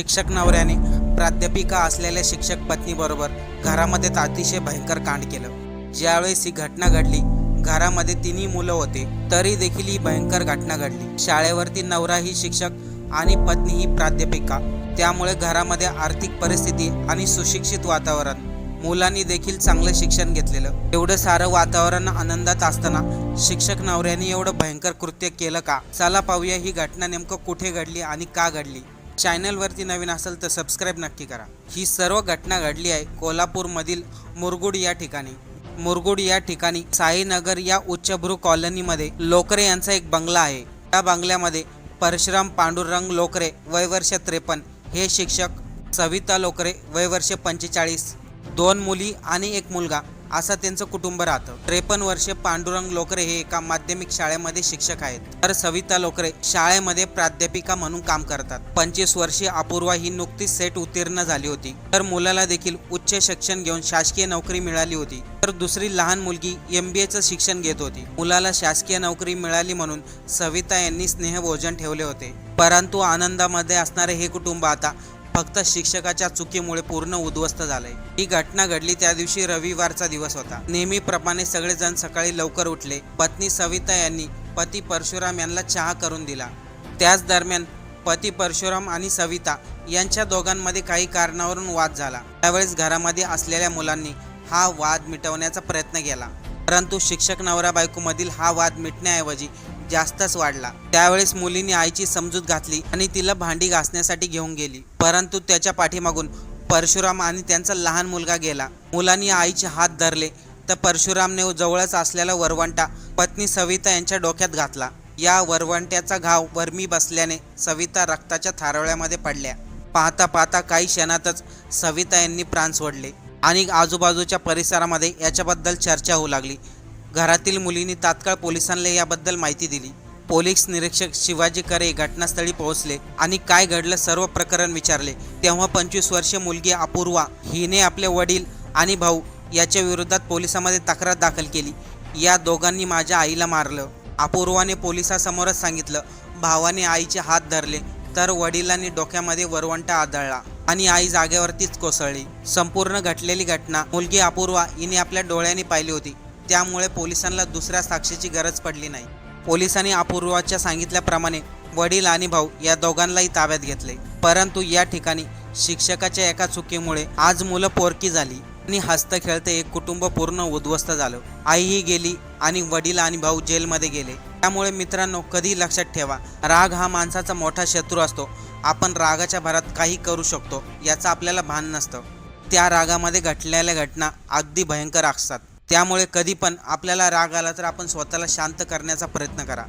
शिक्षक नवऱ्याने प्राध्यापिका असलेल्या शिक्षक पत्नीबरोबर घरामध्ये अतिशय भयंकर कांड केलं. ज्यावेळेस ही घटना घडली घरामध्ये तिन्ही मुलं होते तरी देखील ही भयंकर घटना घडली. शाळेवरती नवरा ही शिक्षक आणि पत्नी ही प्राध्यापिका. त्यामुळे घरामध्ये आर्थिक परिस्थिती आणि सुशिक्षित वातावरण. मुलांनी देखील चांगलं शिक्षण घेतलेलं. एवढं सारं वातावरण आनंदात असताना शिक्षक नवऱ्याने एवढं भयंकर कृत्य केलं का? चला पाहूया ही घटना नेमकं कुठे घडली आणि का घडली. चॅनलवरती नवीन असेल तर सबस्क्राईब नक्की करा. ही सर्व घटना घडली आहे कोल्हापूरमधील मुरगुड या ठिकाणी. मुरगुड या ठिकाणी साईनगर या उच्चभ्रू कॉलनीमध्ये लोकरे यांचा एक बंगला आहे. त्या बंगल्यामध्ये परशुराम पांडुरंग लोकरे वय वर्ष त्रेपन्न हे शिक्षक सविता लोकरे वय वर्ष पंचेचाळीस दोन मुली आणि एक मुलगा असं त्यांचं कुटुंब राहतं. त्रेपन्न वर्षे पांडुरंग लोकरे हे एका माध्यमिक शाळेमध्ये शिक्षक आहेत. तर सविता लोकरे शाळेमध्ये प्राध्यापिका म्हणून काम करतात. पंचवीस वर्षीय अपूर्वा ही नुकतीच सेट उत्तीर्ण झाली होती. तर मुलाला देखील उच्च शिक्षण घेऊन शासकीय नोकरी मिळाली होती. तर दुसरी लहान मुलगी एम बी एचं शिक्षण घेत होती. मुलाला शासकीय नोकरी मिळाली म्हणून सविता यांनी स्नेहभोजन ठेवले होते. परंतु आनंदामध्ये असणारे हे कुटुंब आता फक्त शिक्षकाच्या चुकीमुळे पूर्ण उद्ध्वस्त झालंय. ही घटना घडली त्या दिवशी रविवारचा दिवस होता. नेहमीप्रमाणे सगळेजण सकाळी लवकर उठले. पत्नी सविता यांनी पती परशुराम यांना चहा करून दिला. त्याच दरम्यान पती परशुराम आणि सविता यांच्या दोघांमध्ये काही कारणावरून वाद झाला. त्यावेळेस घरामध्ये असलेल्या मुलांनी हा वाद मिटवण्याचा प्रयत्न केला. परंतु शिक्षक नवरा बायकोमधील हा वाद मिटण्याऐवजी जास्तच वाढला. त्यावेळेस मुलीने आईची समजूत घातली आणि तिला भांडी घासण्यासाठी घेऊन गेली. परंतु त्याच्या पाठीमागून परशुराम आणि त्यांचा लहान मुलगा गेला. मुलांनी आईचे हात धरले तर परशुरामने जवळच असलेला वरवंटा पत्नी सविता यांच्या डोक्यात घातला. या वरवंट्याचा घाव वर्मी बसल्याने सविता रक्ताच्या थारोळ्यामध्ये पडल्या. पाहता पाहता काही क्षणातच सविता यांनी प्राण सोडले आणि आजूबाजूच्या परिसरामध्ये याच्याबद्दल चर्चा होऊ लागली. घरातील मुलींनी तात्काळ पोलिसांना याबद्दल माहिती दिली. पोलीस निरीक्षक शिवाजी करे घटनास्थळी पोहोचले आणि काय घडलं सर्व प्रकरण विचारले. तेव्हा पंचवीस वर्षीय मुलगी अपूर्वा हिने आपले वडील आणि भाऊ याच्या विरोधात पोलिसांमध्ये तक्रार दाखल केली. या दोघांनी माझ्या आईला मारलं. अपूर्वाने पोलिसासमोरच सांगितलं भावाने आईचे हात धरले तर वडिलांनी डोक्यामध्ये वरवंटा आदळला आणि आई जागेवरतीच कोसळली. संपूर्ण घटलेली घटना मुलगी अपूर्वा हिने आपल्या डोळ्यांनी पाहिली होती. त्यामुळे पोलिसांना दुसऱ्या साक्षीची गरज पडली नाही. पोलिसांनी अपूर्वाच्या सांगितल्याप्रमाणे वडील आणि भाऊ या दोघांनाही ताब्यात घेतले. परंतु या ठिकाणी शिक्षकाच्या एका चुकीमुळे आज मुलं पोरकी झाली आणि हस्त खेळते एक कुटुंब पूर्ण उद्ध्वस्त झालं. आईही गेली आणि वडील आणि भाऊ जेलमध्ये गेले. त्यामुळे मित्रांनो कधी लक्षात ठेवा राग हा माणसाचा मोठा शत्रू असतो. आपण रागाच्या भरात काही करू शकतो याचं आपल्याला भान नसतं. त्या रागामध्ये घटलेल्या घटना अगदी भयंकर असतात. त्यामुळे कधी पण आपल्याला राग आला तर आपण स्वतःला शांत करण्याचा प्रयत्न करा.